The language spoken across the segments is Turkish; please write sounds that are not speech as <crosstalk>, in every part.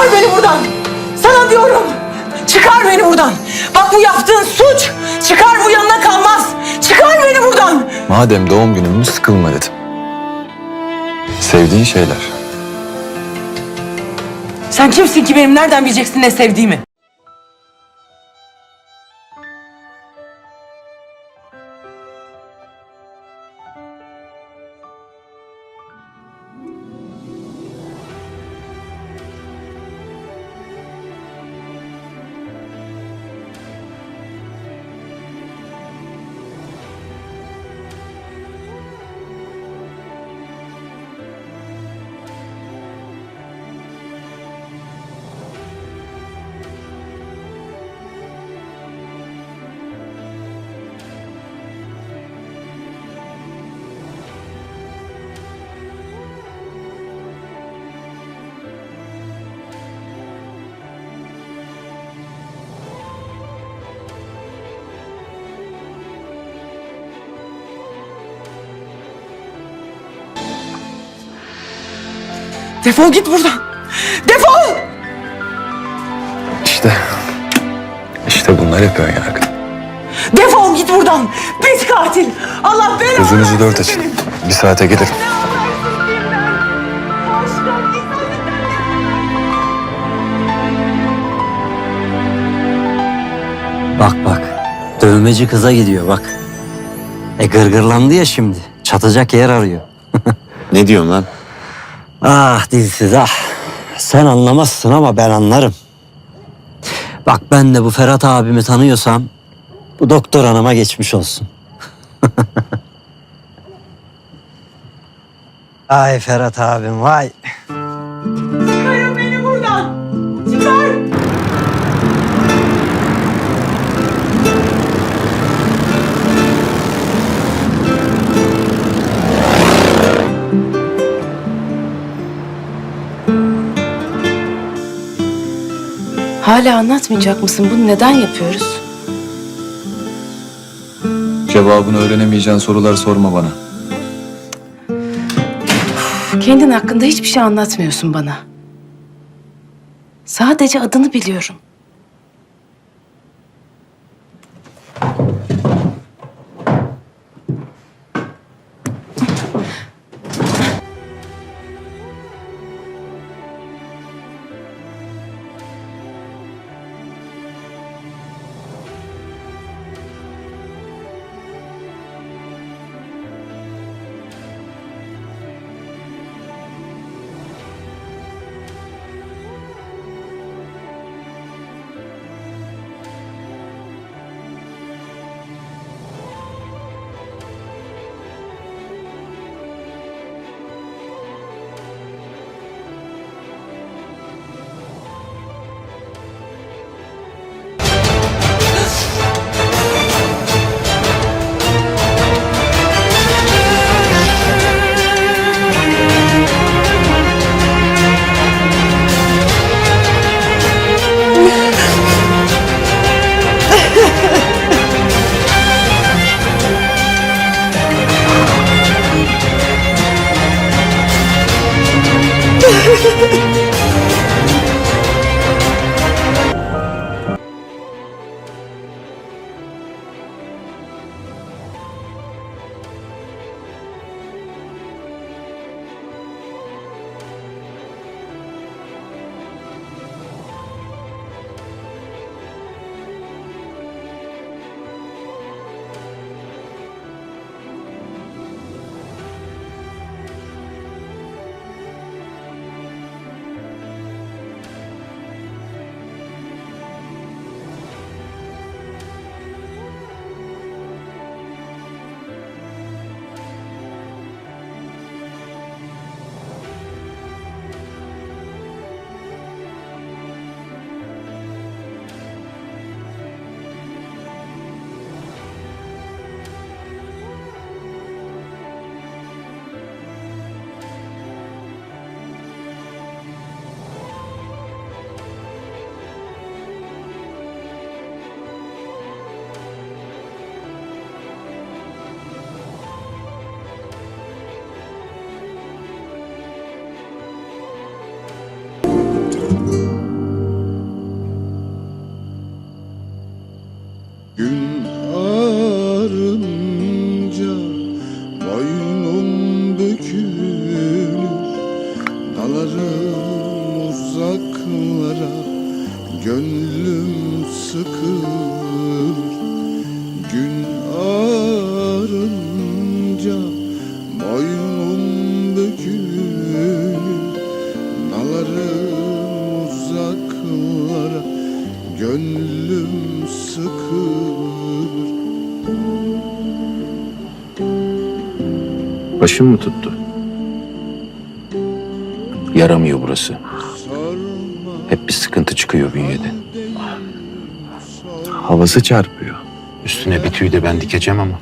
Çıkar beni buradan. Sana diyorum. Çıkar beni buradan. Bak bu yaptığın suç. Çıkar bu yanına kalmaz. Çıkar beni buradan. Madem doğum günümüz sıkılma dedim. Sevdiğin şeyler. Sen kimsin ki benim nereden bileceksin ne sevdiğimi? Defol git buradan. Defol! İşte. İşte bunlar yapıyorsun yargı. Defol git buradan. Pis katil. Allah belanı Gözünüzü dört açın. Bir saate gelirim. Bak bak. Dövmeci kıza gidiyor bak. E gırgırlandı ya şimdi. Çatacak yer arıyor. <laughs> Ne diyorsun lan? Ah dilsiz ah. Sen anlamazsın ama ben anlarım. Bak ben de bu Ferhat abimi tanıyorsam bu doktor hanıma geçmiş olsun. <laughs> Ay Ferhat abim vay. Hala anlatmayacak mısın? Bunu neden yapıyoruz? Cevabını öğrenemeyeceğin sorular sorma bana. Kendin hakkında hiçbir şey anlatmıyorsun bana. Sadece adını biliyorum. Gönlüm sıkılır gün ağrınca Boynum bükülür nalarım uzaklara Gönlüm sıkılır Başım tuttu? Yaramıyor burası. Hep bir sıkıntı çıkıyor bünyede. Havası çarpıyor. Üstüne bir tüy de ben dikeceğim ama.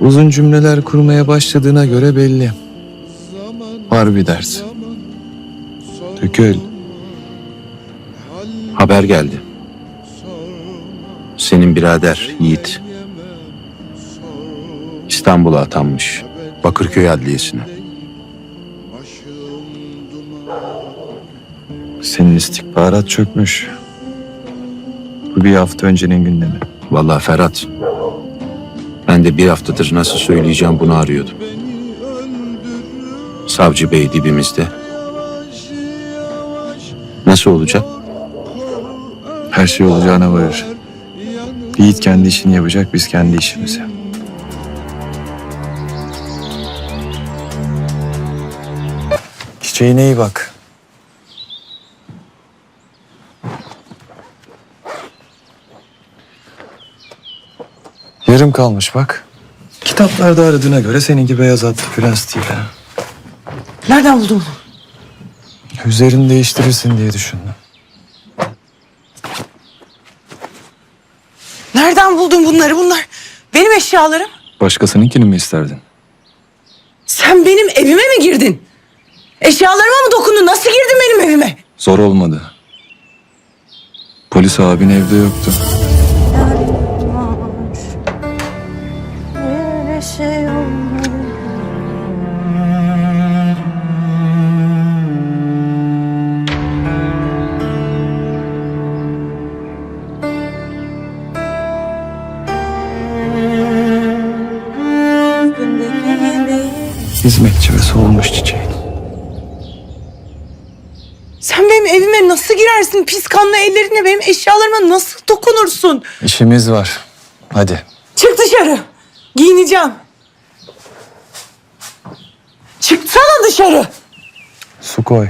Uzun cümleler kurmaya başladığına göre belli. Var bir ders. Dökül. Haber geldi. Senin birader Yiğit. İstanbul'a atanmış. Bakırköy Adliyesi'ne. Senin istihbarat çökmüş. Bu bir hafta öncenin gündemi. Vallahi Ferhat. Ben de bir haftadır nasıl söyleyeceğim bunu arıyordum. Savcı Bey dibimizde. Nasıl olacak? Her şey olacağına varır. Yiğit kendi işini yapacak, biz kendi işimizi. Çiçeğine iyi bak. Yarım kalmış bak. Kitaplarda aradığına göre seninki beyaz atlı prens değil ha. Nereden buldun bunu? Üzerini değiştirirsin diye düşündüm. Nereden buldun bunları? Bunlar benim eşyalarım. Başkasınınkini mi isterdin? Sen benim evime mi girdin? Eşyalarıma mı dokundun? Nasıl girdin benim evime? Zor olmadı. Polis abin evde yoktu. Solmuş çiçeğin. Sen benim evime nasıl girersin? Pis kanlı ellerinle benim eşyalarıma nasıl dokunursun? İşimiz var. Hadi. Çık dışarı. Giyineceğim. Çıksana dışarı. Su koy.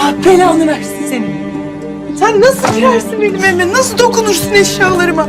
Allah belanı versin seni. Sen nasıl girersin benim evime? Nasıl dokunursun eşyalarıma?